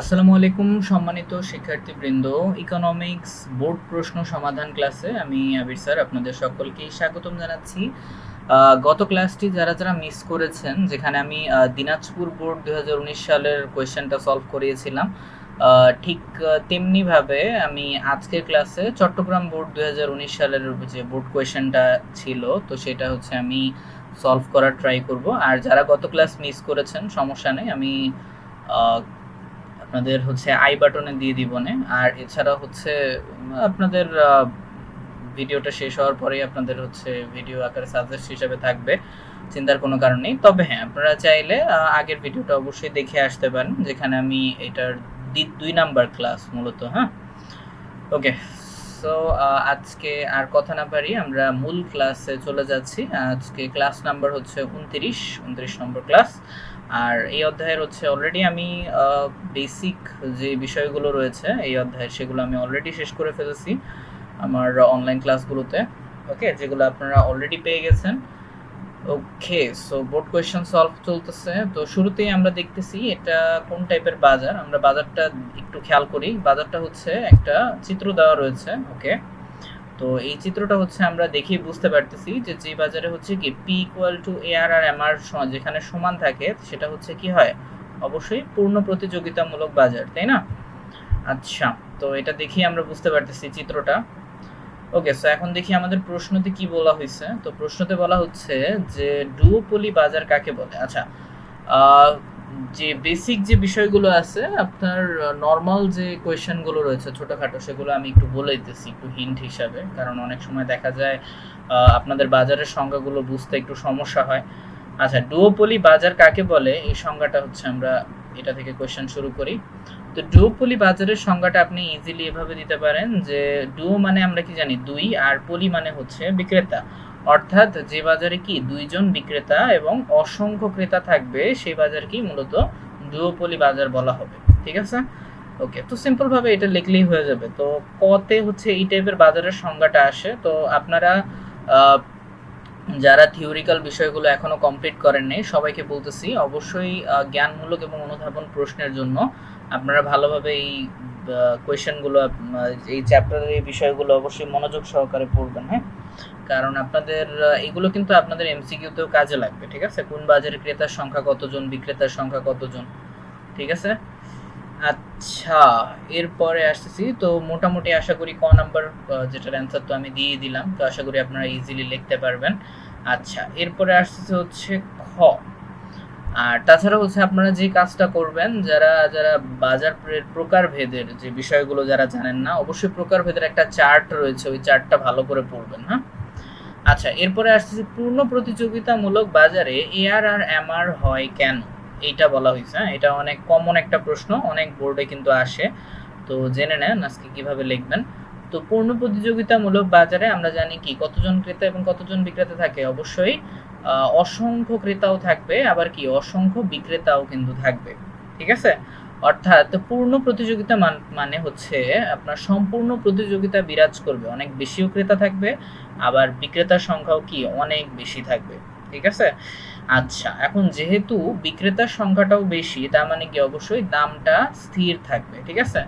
আসসালামু আলাইকুম, সম্মানিত শিক্ষার্থীবৃন্দ। ইকোনমিক্স বোর্ড প্রশ্ন সমাধান ক্লাসে আমি আবির স্যার আপনাদের সকলকে স্বাগতম জানাচ্ছি। গত ক্লাসটি যারা যারা মিস করেছেন, যেখানে আমি দিনাজপুর বোর্ড দুই হাজার উনিশ সালের কোয়েশ্চেনটা সলভ করিয়েছিলাম ঠিক তেমনিভাবে আমি আজকের ক্লাসে চট্টগ্রাম বোর্ড দুই হাজার উনিশ সালের যে বোর্ড কোয়েশ্চেনটা ছিল, তো সেটা হচ্ছে আমি সলভ করার ট্রাই করব। আর যারা গত ক্লাস মিস করেছেন, সমস্যা নেই, আমি আপনাদের হচ্ছে আই বাটনে দিয়ে দিব নে। আর এছাড়া হচ্ছে আপনাদের ভিডিওটা শেষ হওয়ার পরেই আপনাদের হচ্ছে ভিডিও আকারে সাজেস্ট হিসেবে থাকবে, চিন্তার কোনো কারণ নেই। তবে হ্যাঁ আপনারা চাইলে আগের ভিডিওটা অবশ্যই দেখে আসতে পারেন, যেখানে আমি এটার দুই নাম্বার ক্লাস মূলত হ্যাঁ? ওকে সো আজকে আর কথা না পারি আমরা মূল ক্লাসে চলে যাচ্ছি। আজকে ক্লাস নাম্বার হচ্ছে উনত্রিশ উনত্রিশ নম্বর ক্লাস আর এই অধ্যায়ের হচ্ছে অলরেডি আমি বেসিক যে বিষয়গুলো রয়েছে, এই অধ্যায়ের সেগুলো আমি অলরেডি শেষ করে ফেলেছি আমার অনলাইন ক্লাসগুলোতে ওকে যেগুলো আপনারা অলরেডি পেয়ে গেছেন। Okay so board question solve চলতেছে। তো শুরুতেই আমরা দেখতেছি এটা কোন টাইপের বাজার? আমরা বাজারটা একটু খেয়াল করি। বাজারটা হচ্ছে একটা চিত্র দেওয়া রয়েছে ওকে তো এই চিত্রটা হচ্ছে আমরা দেখি বুঝতে পারতেছি যে যে বাজারে হচ্ছে কি P equal to A R R M R যেখানে সমান থাকে, সেটা হচ্ছে কি হয়? অবশ্যই পূর্ণ প্রতিযোগিতামূলক বাজার, তাই না? আচ্ছা তো এটা দেখি আমরা বুঝতে পারতেছি চিত্রটা। ওকে সো এখন দেখি আমাদের প্রশ্নতে কি বলা হয়েছে। তো প্রশ্নতে বলা হচ্ছে যে ডুওপলি বাজার কাকে বলে? আচ্ছা যে বেসিক যে বিষয়গুলো আছে, আপনার নর্মাল যে কোয়েশ্চেনগুলো রয়েছে ছোটখাটো, সেগুলো আমি একটু বলে দিতেছি, একটু হিন্ট হিসাবে। কারণ অনেক সময় দেখা যায় আপনাদের বাজারের সংখ্যাগুলো বুঝতে একটু সমস্যা হয়। আচ্ছা ডুওপলি বাজার কাকে বলে? এই সংজ্ঞাটা হচ্ছে আমরা এটা থেকে কোয়েশ্চেন শুরু করি। তো ডুওপলি বাজারের সংজ্ঞাটা আপনি ইজিলি এভাবে দিতে পারেন যে ডুও মানে আমরা কি জানি? দুই আর পলি মানে হচ্ছে বিক্রেতা। অর্থাৎ যে বাজারে কি দুইজন বিক্রেতা এবং অসংখ্য ক্রেতা থাকবে, সেই বাজার কি মূলত ডুওপলি বাজার বলা হবে। ঠিক আছে? ওকে তো সিম্পল ভাবে এটা লিখলেই হয়ে যাবে। তো কতে হচ্ছে এই টাইপের বাজারের সংজ্ঞাটা আসে। তো আপনারা যারা থিওরিক্যাল বিষয়গুলো এখনও কমপ্লিট করেননি সবাইকে বলতেছি, অবশ্যই জ্ঞানমূলক এবং অনুধাবন প্রশ্নের জন্য আপনারা ভালোভাবে এই কোয়েশ্চেনগুলো এই চ্যাপ্টারের এই বিষয়গুলো অবশ্যই মনোযোগ সহকারে পড়বেন হ্যাঁ? কারণ আপনাদের এগুলো কিন্তু আপনাদের এমসিকিউতেও কাজে লাগবে, ঠিক আছে? কোন বাজারে ক্রেতার সংখ্যা কতজন, বিক্রেতার সংখ্যা কতজন, ঠিক আছে? আচ্ছা এরপরে আসতেছি। তো মোটামুটি আশা করি ক নাম্বার যেটার অ্যান্সার তো আমি দিয়ে দিলাম, তো আশা করি আপনারা ইজিলি লিখতে পারবেন। আচ্ছা এরপরে আসতেছে হচ্ছে খ। আর তাছাড়া হচ্ছে আপনারা যে কাজটা করবেন, যারা যারা বাজার প্রে- প্রকারভেদের যে বিষয়গুলো যারা জানেন না, অবশ্যই প্রকারভেদের একটা চার্ট রয়েছে, ওই চার্টটা ভালো করে পড়বেন হ্যাঁ? আচ্ছা এরপরে আসতেছে পূর্ণ প্রতিযোগিতামূলক বাজারে এআর আর এমআর হয় কেন? এইটা বলা হয়েছে হ্যাঁ? এটা অনেক কমন একটা প্রশ্ন, অনেক বোর্ডে কিন্তু আসে। তো জেনে নেন আজকে কীভাবে লিখবেন। তো পূর্ণ প্রতিযোগিতামূলক বাজারে আমরা জানি কি, কতজন ক্রেতা এবং কতজন বিক্রেতা থাকে? অবশ্যই অসংখ্য ক্রেতাও থাকবে, আবার কি, অসংখ্য বিক্রেতাও কিন্তু থাকবে, ঠিক আছে? অর্থাৎ পূর্ণ প্রতিযোগিতা মান- হচ্ছে আপনার সম্পূর্ণ প্রতিযোগিতা বিরাজ করবে, অনেক বেশিও ক্রেতা থাকবে, আবার বিক্রেতার সংখ্যাও কি, অনেক বেশি থাকবে, ঠিক আছে? আচ্ছা এখন যেহেতু বিক্রেতার সংখ্যাটাও বেশি, তার মানে কি অবশ্যই দামটা স্থির থাকবে, ঠিক আছে?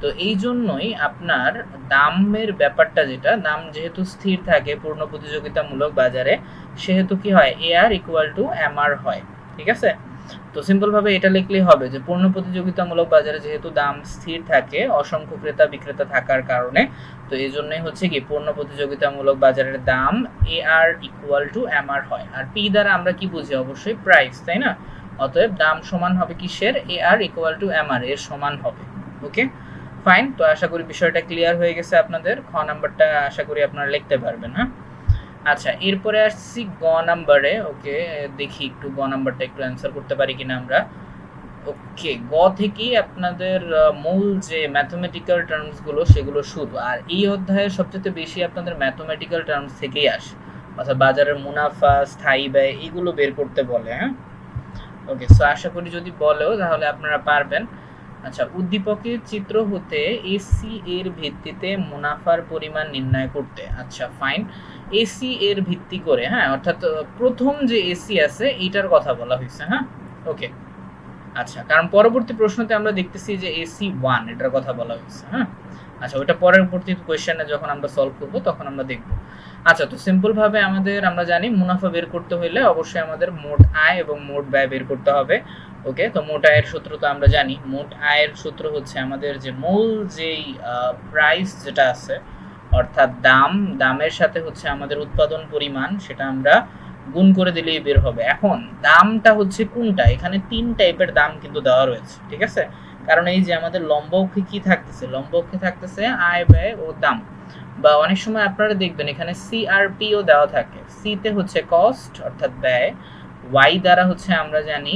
তো এই জন্যই আপনার দামের ব্যাপারটা যেটা, দাম যেহেতু স্থির থাকে পূর্ণ প্রতিযোগিতামূলক বাজারে, সেহেতু কি হয়? A R equal to M R হয়, ঠিক আছে? তো সিম্পল ভাবে এটা লিখলেই হবে যে পূর্ণ প্রতিযোগিতামূলক বাজারে যেহেতু দাম স্থির থাকে, অসংখ্য ক্রেতা বিক্রেতা থাকার কারণে, তো এই জন্যই হচ্ছে কি পূর্ণ প্রতিযোগিতামূলক বাজারের দাম A R equal to M R হয়। আর পি দ্বারা আমরা কি বুঝি? অবশ্যই প্রাইস তাই না? অতএব দাম সমান হবে কিসের? A R equal to M R এর সমান হবে। ওকে ফাইন তো আশা করি বিষয়টা ক্লিয়ার হয়ে গেছে আপনাদের। খ নাম্বারটা আশা করি আপনারা লিখতে পারবেন হ্যাঁ? আচ্ছা এরপরে আসছি গ নাম্বারে। ওকে, দেখি একটু গ নাম্বারটা একটু অ্যান্সার করতে পারি কিনা আমরা। ওকে, গ থেকেই আপনাদের মূল যে ম্যাথমেটিক্যাল টার্মসগুলো সেগুলো শুরু। আর এই অধ্যায়ে সবচেয়ে বেশি আপনাদের ম্যাথমেটিক্যাল টার্মস থেকেই আসে। অর্থাৎ বাজারের মুনাফা, স্থায়ী ব্যয়, এগুলো বের করতে বলে হ্যাঁ? ওকে সো আশা করি যদি বলেও, তাহলে আপনারা পারবেন। আচ্ছা উদ্দীপকের চিত্র হতে এসি এর ভিত্তিতে মুনাফার পরিমাণ নির্ণয় করতে। আচ্ছা ফাইন এসি এর ভিত্তি করে হ্যাঁ? অর্থাৎ প্রথম যে এসি আছে, এইটার কথা বলা হয়েছে হ্যাঁ? ওকে আচ্ছা কারণ পরবর্তী প্রশ্নতে আমরা দেখতেছি যে এসি ওয়ান এটার কথা বলা হয়েছে হ্যাঁ? আচ্ছা ওটা পরবর্তী কোয়েশ্চেনে যখন আমরা সলভ করব, তখন আমরা দেখব। আচ্ছা তো সিম্পল ভাবে আমাদের, আমরা জানি মুনাফা বের করতে হলে অবশ্যই আমাদের মোট আয় এবং মোট ব্যয় বের করতে হবে ওকে তো মোট আয়ের সূত্র তো আমরা জানি, মোট আয়ের সূত্র হচ্ছে আমাদের যে মূল যেই প্রাইস যেটা আছে অর্থাৎ দাম, দামের সাথে হচ্ছে আমাদের উৎপাদন পরিমাণ, সেটা আমরা গুণ করে দিলেই বের হবে। এখন, দামটা হচ্ছে কোনটা? এখানে তিন টাইপের দাম কিন্তু দেওয়া রয়েছে, ঠিক আছে? কারণ এই যে আমাদের লম্ব কি থাকতেছে? লম্ব থাকতেছে আয়, ব্যয় ও দাম। বা অনেক সময় আপনারা দেখবেন এখানে সিআরপিও দেওয়া থাকে। সিতে হচ্ছে কস্ট অর্থাৎ ব্যয়। ওয়াই দ্বারা হচ্ছে আমরা জানি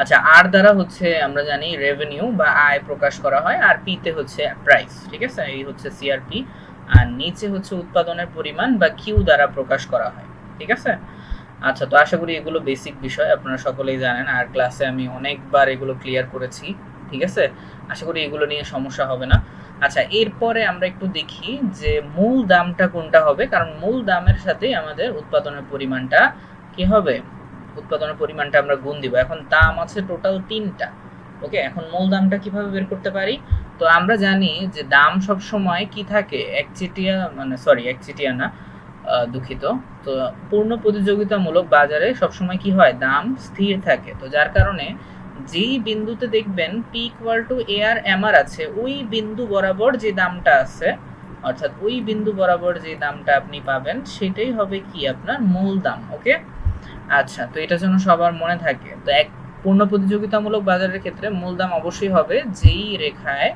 আচ্ছা আর দ্বারা হচ্ছে আমরা জানি রেভিনিউ বা আয় প্রকাশ করা হয়, আর পিতে হচ্ছে প্রাইস ঠিক আছে? এই হচ্ছে সিআরপি আর নিচে হচ্ছে উৎপাদনের পরিমাণ বা কিউ দ্বারা প্রকাশ করা হয়, ঠিক আছে? আচ্ছা তো আশা করি এগুলো বেসিক বিষয়, আপনারা সকলেই জানেন, আর ক্লাসে আমি অনেকবার এগুলো ক্লিয়ার করেছি, ঠিক আছে? আশা করি এগুলো নিয়ে সমস্যা হবে না। আচ্ছা এরপরে আমরা একটু দেখি যে মূল দামটা কোনটা হবে, কারণ মূল দামের সাথে আমাদের উৎপাদনের পরিমাণটা কি হবে? উৎপাদনের পরিমাণটা আমরা গুণ দিব। এখন দাম আছে টোটাল তিনটা। ওকে এখন মূল দামটা কীভাবে বের করতে পারি? তো আমরা জানি যে দাম সব সময় কি থাকে? একচিটিয়া মানে সরি একচিটিয়া না দুঃখিত। তো পূর্ণ প্রতিযোগিতামূলক বাজারে সবসময় কি হয়? দাম স্থির থাকে। তো যার কারণে যেই বিন্দুতে দেখবেন P equal to A R M R আছে, ওই বিন্দু বরাবর যে দামটা আছে, অর্থাৎ ওই বিন্দু বরাবর যে দামটা আপনি পাবেন, সেটাই হবে কি আপনার মূল দাম। ওকে আচ্ছা তো এটা যেন সবার মনে থাকে। তো এক পূর্ণ প্রতিযোগিতামূলক বাজারের ক্ষেত্রে মূল দাম অবশ্যই হবে যেই রেখায়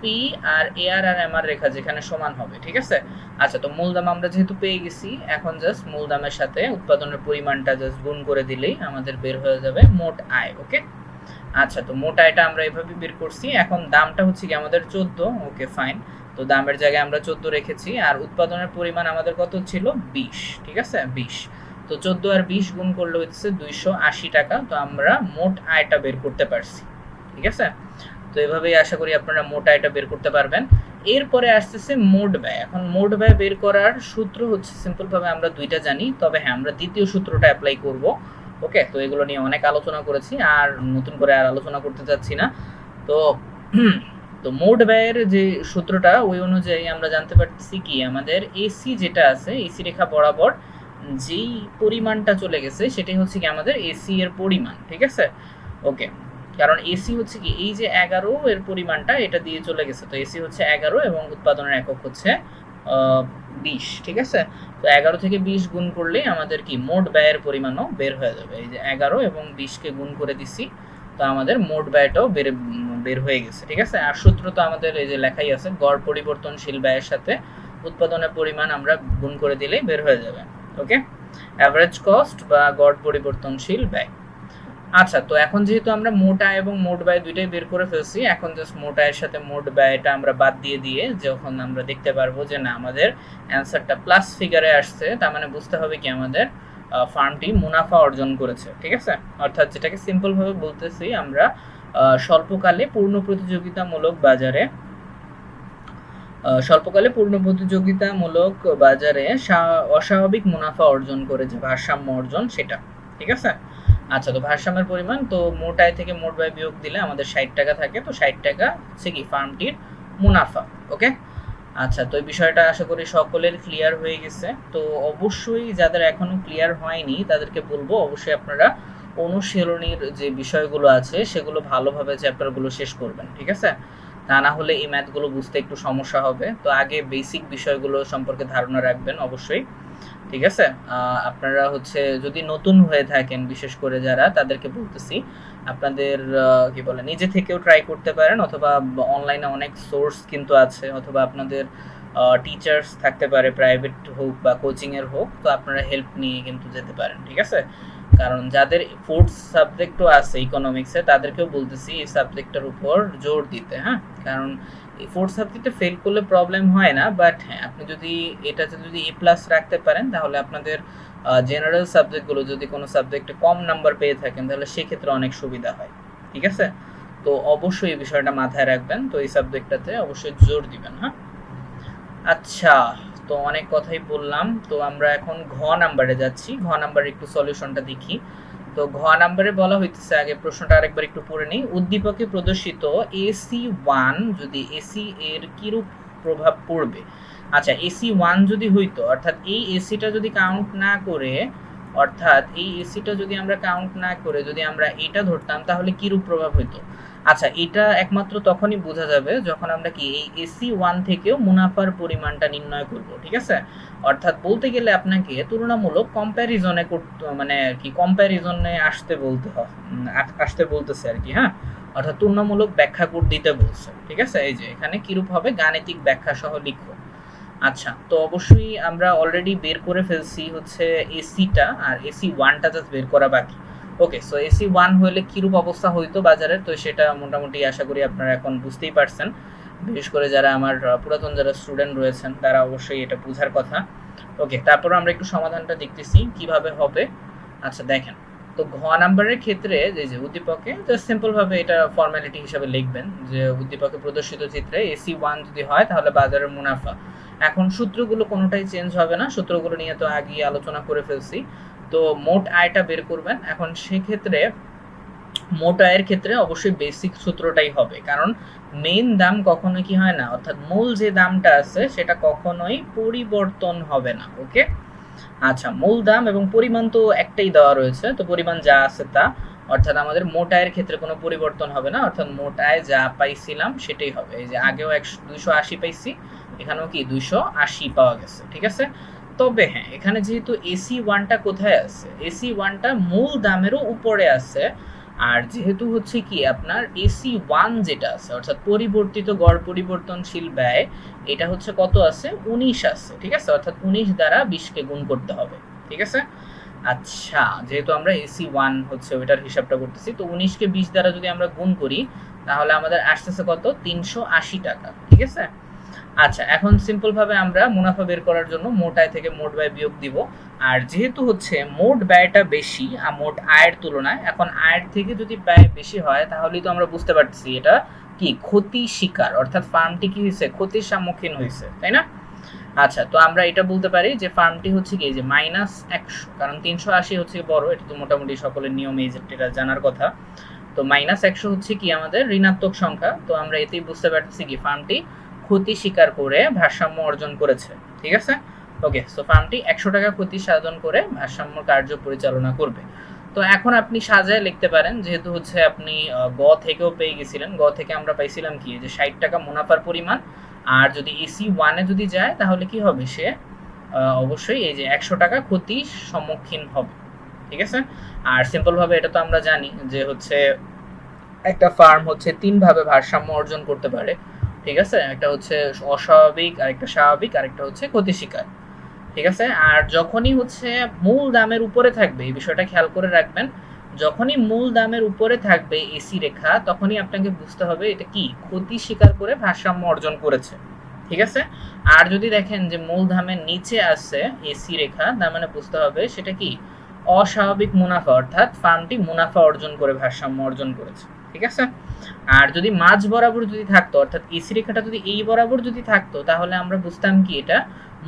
পি আর এ আর আর এম আর রেখা যেখানে সমান হবে, ঠিক আছে? আচ্ছা তো মূল দাম আমরা যেহেতু পেয়ে গেছি, এখন জাস্ট মূল দামের সাথে উৎপাদনের পরিমাণটা জাস্ট গুণ করে দিলেই আমাদের বের হয়ে যাবে মোট আয় ওকে আচ্ছা তো মোট আয়টা আমরা এভাবে বের করছি। এখন দামটা হচ্ছে কি আমাদের চোদ্দ ওকে ফাইন তো দামের জায়গায় আমরা চোদ্দ রেখেছি, আর উৎপাদনের পরিমাণ আমাদের কত ছিল? বিশ, ঠিক আছে? বিশ। তো চোদ্দ আর বিশ গুণ করলে হচ্ছে দুইশো আশি টাকা, তো আমরা মোট আয়টা বের করতে পারছি। ঠিক আছে? তো এভাবেই আশা করি আপনারা মোট আয়টা বের করতে পারবেন। এরপরে আসতেছে মোট ব্যয়। এখন মোট ব্যয় বের করার সূত্র হচ্ছে সিম্পলভাবে আমরা দুইটা জানি, তবে হ্যাঁ আমরা দ্বিতীয় সূত্রটা অ্যাপ্লাই করব। ওকে? তো এগুলো নিয়ে অনেক আলোচনা করেছি, আর নতুন করে আর আলোচনা করতে চাচ্ছি না। তো তো মোট ব্যয়ের যে সূত্রটা, ওই অনুযায়ী আমরা জানতে পারছি কি? আমাদের এসি যেটা আছে এসি রেখা বরাবর যেই পরিমাণটা চলে গেছে সেটাই হচ্ছে কি আমাদের এসি এর পরিমাণ, ঠিক আছে? ওকে কারণ এসি হচ্ছে কি, এই যে এগারো এর পরিমাণটা এটা দিয়ে চলে গেছে। তো এসি হচ্ছে এগারো এবং উৎপাদনের একক হচ্ছে বিশ, ঠিক আছে? তো এগারো থেকে বিশ গুণ করলে আমাদের কি, মোট ব্যয়ের পরিমাণও বের হয়ে যাবে। এই যে এগারো এবং বিশকে গুণ করে দিছি, তো আমাদের মোট ব্যয়টাও বের বের হয়ে গেছে, ঠিক আছে? আর সূত্র তো আমাদের এই যে লেখাই আছে, গড় পরিবর্তনশীল ব্যয়ের সাথে উৎপাদনের পরিমাণ আমরা গুণ করে দিলেই বের হয়ে যাবে। ওকে অ্যাভারেজ কস্ট বা গড় পরিবর্তনশীল ব্যয়। আচ্ছা তো এখন যেহেতু আমরা মোট এবং মোট ব্যয় দুইটাই বের করে ফেলছি, এখন জাস্ট মোট আয়ের সাথে মোট ব্যয়টা আমরা বাদ দিয়ে দিয়ে যখন আমরা দেখতে পারব যে না, আমাদের অ্যান্সারটা প্লাস ফিগারে আসছে, তার মানে বুঝতে হবে কি আমাদের ফার্মটি মুনাফা অর্জন করেছে, ঠিক আছে? অর্থাৎ যেটাকে সিম্পলভাবে বলতেছি আমরা স্বল্পকালে পূর্ণ প্রতিযোগিতামূলক বাজারে স্বল্পকালে পূর্ণ প্রতিযোগিতামূলক বাজারে অস্বাভাবিক মুনাফা অর্জন করে যে ভারসাম্য অর্জন সেটা, ঠিক আছে? আচ্ছা তো ভারসাম্যের পরিমাণ, তো মোট আয় থেকে মোট ব্যয় বিয়োগ দিলে আমাদের ষাট টাকা থাকে, তো ষাট টাকা হচ্ছে কি ফার্মটির মুনাফা ওকে আচ্ছা তো এই বিষয়টা আশা করি সকলের ক্লিয়ার হয়ে গেছে। তো অবশ্যই যাদের এখনও ক্লিয়ার হয়নি, তাদেরকে বলব অবশ্যই আপনারা অনুশীলনীর যে বিষয়গুলো আছে, সেগুলো ভালোভাবে চ্যাপ্টারগুলো শেষ করবেন, ঠিক আছে? তা না হলে এই ম্যাথগুলো বুঝতে একটু সমস্যা হবে। তো আগে বেসিক বিষয়গুলো সম্পর্কে ধারণা রাখবেন অবশ্যই। ঠিক আছে? আপনারা হচ্ছে যদি নতুন হয়ে থাকেন, বিশেষ করে যারা, তাদেরকে বলতেছি, আপনাদের কি বলে, নিজে থেকেও ট্রাই করতে পারেন অথবা অনলাইনে অনেক সোর্স কিন্তু আছে, অথবা আপনাদের টিচার্স থাকতে পারে প্রাইভেট হোক বা কোচিংয়ের হোক, তো আপনারা হেল্প নিয়ে কিন্তু যেতে পারেন। ঠিক আছে? কারণ যাদের ফোর্থ সাবজেক্টও আছে ইকোনমিক্সে তাদেরকেও বলতেছি এই সাবজেক্টটার উপর জোর দিতে হ্যাঁ? কারণ ফোর্থ সাবজেক্টে ফেল করলে প্রবলেম হয় না বাট হ্যাঁ আপনি যদি এটাতে যদি এ প্লাস রাখতে পারেন, তাহলে আপনাদের জেনারেল সাবজেক্টগুলো যদি কোনো সাবজেক্টে কম নাম্বার পেয়ে থাকেন, তাহলে সেক্ষেত্রে অনেক সুবিধা হয়, ঠিক আছে? তো অবশ্যই এই বিষয়টা মাথায় রাখবেন, তো এই সাবজেক্টটাতে অবশ্যই জোর দিবেন হ্যাঁ? আচ্ছা তো অনেক কথাই বললাম। তো আমরা এখন ঘ নাম্বারে যাচ্ছি। ঘ নাম্বারে একটু সলিউশনটা দেখি। তো ঘ নাম্বারে বলা হইতেছে, আগে প্রশ্নটা আরেকবার একটু পড়ে নিই। উদ্দীপকে প্রদর্শিত এসি ওয়ান যদি এসি এর কিরূপ প্রভাব পড়বে? আচ্ছা এসি ওয়ান যদি হইতো, অর্থাৎ এই এসিটা যদি কাউন্ট না করে, অর্থাৎ এই এসিটা যদি আমরা কাউন্ট না করে, যদি আমরা এটা ধরতাম, তাহলে কিরূপ প্রভাব হইতো? আচ্ছা এটা একমাত্র তখনই বোঝা যাবে যখন আমরা কি এই এসি ওয়ান থেকেও মুনাফার পরিমাণটা নির্ণয় করব, ঠিক আছে? অর্থাৎ বলতে গেলে আপনাকে তুলনামূলক কম্প্যারিজনে করতে মানে কি কম্প্যারিজনে আসতে বলতে হয় আসতে বলতেছে আর কি হ্যাঁ? অর্থাৎ তুলনামূলক ব্যাখ্যা করে দিতে বলছে, ঠিক আছে? এই যে, এখানে কিরূপ হবে? গাণিতিক ব্যাখ্যা সহ লিখো আচ্ছা তো অবশ্যই আমরা অলরেডি বের করে ফেলছি হচ্ছে এসিটা আর এসি ওয়ানটা জাস্ট বের করা বাকি। ওকে সো এসি ওয়ান হলে কিরূপ অবস্থা হইতো বাজারের? তো সেটা মোটামুটি আশা করি আপনারা এখন বুঝতেই পারছেন। বিশেষ করে যারা আমার পুরাতন যারা স্টুডেন্ট রয়েছেন, তারা অবশ্যই এটা বোঝার কথা। ওকে তারপর আমরা একটু সমাধানটা দেখতেছি, কীভাবে হবে? আচ্ছা দেখেন। তো ঘ নাম্বারের ক্ষেত্রে, যে যে, উদ্দীপকে জাস্ট সিম্পল ভাবে এটা ফর্মালিটি হিসাবে লিখবেন, যে, উদ্দীপকে প্রদর্শিত চিত্রে এসি ওয়ান যদি হয়, তাহলে বাজারের মুনাফা। এখন সূত্রগুলো কোনোটাই চেঞ্জ হবে না। সূত্রগুলো নিয়ে তো আগেই আলোচনা করে ফেলছি। তো মোট আয়টা বের করবেন। এখন সেক্ষেত্রে মোট আয়ের ক্ষেত্রে অবশ্যই বেসিক সূত্রটাই হবে। কারণ মেইন দাম কখনো কি হয় না? অর্থাৎ মূল যে দামটা আছে, সেটা কখনোই পরিবর্তন হবে না ওকে আচ্ছা মূল দাম এবং পরিমাণ তো একটাই দেওয়া রয়েছে। তো পরিমাণ যা আছে তা। অর্থাৎ আমাদের মোট আয়ের ক্ষেত্রে কোনো পরিবর্তন হবে না। অর্থাৎ মোট আয় যা পাইছিলাম, সেটাই হবে। এই যে আগেও একশো, দুইশো আশি পাইছি, এখানেও কি দুইশো আশি পাওয়া গেছে, ঠিক আছে? তবে হ্যাঁ এখানে যেহেতু এসি ওয়ানটা কোথায় আছে? এসি ওয়ানটা মূল দামেরও উপরে আছে। আর যেহেতু হচ্ছে কি আপনার এসি ওয়ান যেটা আছে, অর্থাৎ পরিবর্তিত গড় পরিবর্তনশীল ব্যয়, এটা হচ্ছে কত আছে? উনিশ আছে, ঠিক আছে? অর্থাৎ উনিশ দ্বারা বিশকে গুণ করতে হবে, ঠিক আছে? আচ্ছা যেহেতু আমরা এসি ওয়ান হচ্ছে ওইটার হিসাবটা করতেছি, তো উনিশকে বিশ দ্বারা যদি আমরা গুণ করি, তাহলে আমাদের আসতেছে কত? তিনশো আশি টাকা, ঠিক আছে? আচ্ছা এখন সিম্পল ভাবে আমরা মুনাফা বের করার জন্য মোট আয় থেকে মোট ব্যয় বিয়োগ দিব। আর যেহেতু হচ্ছে মোট ব্যয়টা বেশি আর মোট আয়ের তুলনায়, এখন আয়ের থেকে যদি ব্যয় বেশি হয়, তাহলেই তো আমরা বুঝতে পারছি এটা কি? ক্ষতি শিকার, অর্থাৎ ফার্মটি কি হয়েছে? ক্ষতির সম্মুখীন হয়েছে, তাই না? আচ্ছা তো আমরা এটা বলতে পারি যে ফার্মটি হচ্ছে কি যে মাইনাস একশো, কারণ তিনশো আশি হচ্ছে বড়, এটা তো মোটামুটি সকলের নিয়ম, এই যেটা জানার কথা। তো মাইনাস একশো হচ্ছে কি আমাদের ঋণাত্মক সংখ্যা, তো আমরা এতেই বুঝতে পারছি কি ফার্মটি ক্ষতি স্বীকার করে ভারসাম্য অর্জন করেছে, ঠিক আছে? ওকে সো ফার্মটি একশো টাকা ক্ষতি সাধন করে ভারসাম্য কার্য পরিচালনা করবে। তো এখন আপনি সাজায় লিখতে পারেন, যেহেতু হচ্ছে আপনি গ থেকেও পেয়ে গেছিলেন। গ থেকে আমরা পাইছিলাম কি? যে ষাট টাকা মুনাফার পরিমাণ। আর যদি এসি ওয়ানে যদি যায়, তাহলে কি হবে? সে অবশ্যই এই যে একশো টাকা ক্ষতির সম্মুখীন হবে, ঠিক আছে? আর সিম্পলভাবে এটা তো আমরা জানি যে হচ্ছে একটা ফার্ম হচ্ছে তিন ভাবে ভারসাম্য অর্জন করতে পারে। ঠিক আছে? একটা হচ্ছে অস্বাভাবিক, আরেকটা স্বাভাবিক, আরেকটা হচ্ছে ক্ষতি শিকার ঠিক আছে? আর যখনই হচ্ছে মূল দামের উপরে থাকবে, এই বিষয়টা খেয়াল করে রাখবেন, যখনই মূল দামের উপরে থাকবে এসি রেখা, তখনই আপনাকে বুঝতে হবে এটা কি? ক্ষতি স্বীকার করে ভারসাম্য অর্জন করেছে। ঠিক আছে? আর যদি দেখেন যে মূল দামের নিচে আছে এসি রেখা, তার মানে বুঝতে হবে সেটা কি? অস্বাভাবিক মুনাফা, অর্থাৎ ফার্মটি মুনাফা অর্জন করে, ভারসাম্য অর্জন করেছে। ঠিক আছে? আর যদি মাঝ বরাবর যদি থাকতো, অর্থাৎ এসি রেখাটা যদি এই বরাবর যদি থাকতো, তাহলে আমরা বুঝতাম কি এটা?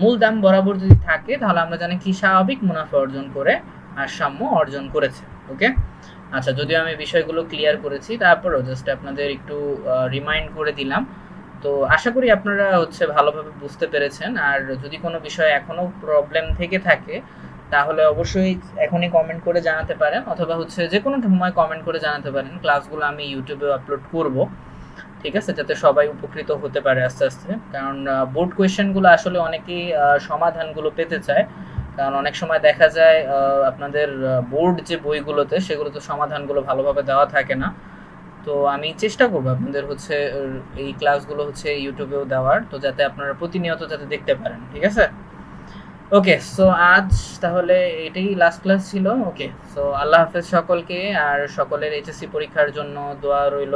মূল দাম বরাবর যদি থাকে, তাহলে আমরা জানি কি স্বাভাবিক মুনাফা অর্জন করে ভারসাম্য অর্জন করেছে, ওকে? আচ্ছা যদিও আমি বিষয়গুলো ক্লিয়ার করেছি, তারপরেও জাস্ট আপনাদের একটু রিমাইন্ড করে দিলাম। তো আশা করি আপনারা হচ্ছে ভালোভাবে বুঝতে পেরেছেন। আর যদি কোনো বিষয়ে এখনও প্রবলেম থেকে থাকে তাহলে অবশ্যই এখনই কমেন্ট করে জানাতে পারেন, অথবা হচ্ছে যে কোনো সময় কমেন্ট করে জানাতে পারেন। ক্লাসগুলো আমি ইউটিউবে আপলোড করব, ঠিক আছে? যাতে সবাই উপকৃত হতে পারে আস্তে আস্তে। কারণ বোর্ড কোয়েশ্চেনগুলো আসলে অনেকেই সমাধানগুলো পেতে চায়। কারণ অনেক সময় দেখা যায় আপনাদের বোর্ড যে বইগুলোতে, সেগুলোতে সমাধানগুলো ভালোভাবে দেওয়া থাকে না। তো আমি চেষ্টা করব আপনাদের হচ্ছে এই ক্লাসগুলো হচ্ছে ইউটিউবেও দেওয়ার। তো যাতে আপনারা প্রতিনিয়ত যাতে দেখতে পারেন, ঠিক আছে? ওকে সো আজ তাহলে এটাই লাস্ট ক্লাস ছিল। ওকে সো আল্লাহ হাফেজ সকলকে আর সকলের এইচএসসি পরীক্ষার জন্য দোয়া রইল।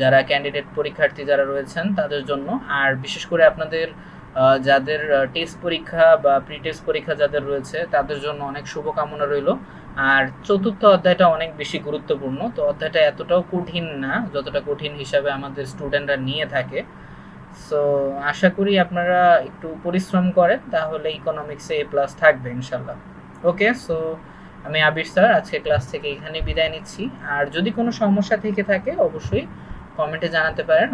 যারা ক্যান্ডিডেট পরীক্ষার্থী যারা রয়েছেন, তাদের জন্য। আর বিশেষ করে আপনাদের যাদের টেস্ট পরীক্ষা বা প্রি টেস্ট পরীক্ষা যাদের রয়েছে, তাদের জন্য অনেক শুভকামনা রইল। আর চতুর্থ অধ্যায়টা অনেক বেশি গুরুত্বপূর্ণ। তো অধ্যায়টা এতটাও কঠিন না, যতটা কঠিন হিসাবে আমাদের স্টুডেন্টরা নিয়ে থাকে। সো আশা করি আপনারা একটু পরিশ্রম করেন, তাহলে ইকোনমিক্সে এ প্লাস থাকবে ইনশাল্লাহ ওকে সো আমি আবির স্যার, আজকে ক্লাস থেকে এখানে বিদায় নিচ্ছি। আর যদি কোনো সমস্যা থেকে থাকে, অবশ্যই কমেন্টে জানাতে পারেন।